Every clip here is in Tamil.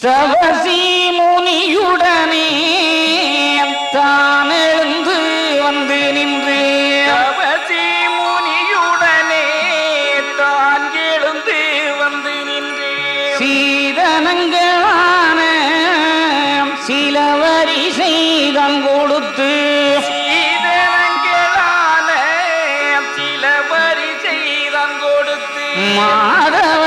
தவசி முனியுடனே தான் எழுந்து வந்து நின்று தவசி முனியுடனே தான் எழுந்து வந்து நின்று சீதனங்களான சில வரிசை தான் கொடுத்து சீதனங்களான சில வரிசை தான் கொடுத்து மாதவனை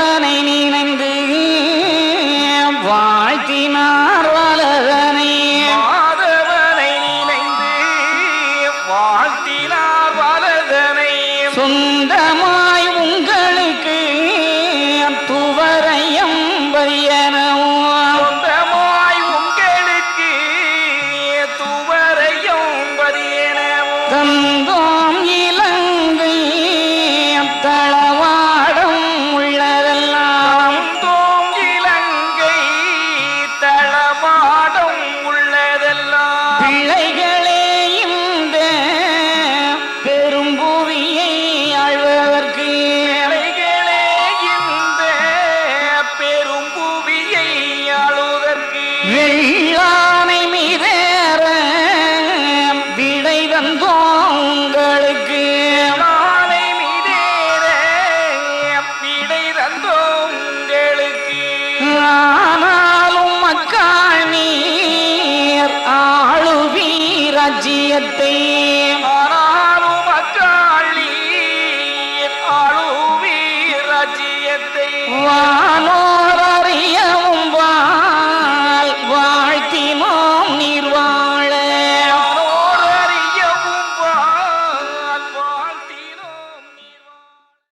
வாழ்த்தினார் வலதனை. சொந்தமாய் உங்களுக்கு துவரையம் பரியனவும் சொந்தமாய் உங்களுக்கு துவரையும் பதியனவும் தந்தோம் வெள்ளானை மீதேற விடை தந்தோம் உங்களுக்கு நாளை மீதேற விடை தந்தோம் உங்களுக்கு ஆனாலும் மக்காள் நீர் ஆளுவீர் ராஜ்யத்தை ஆனாலும் ஆளுவீர் ராஜ்யத்தை வானோ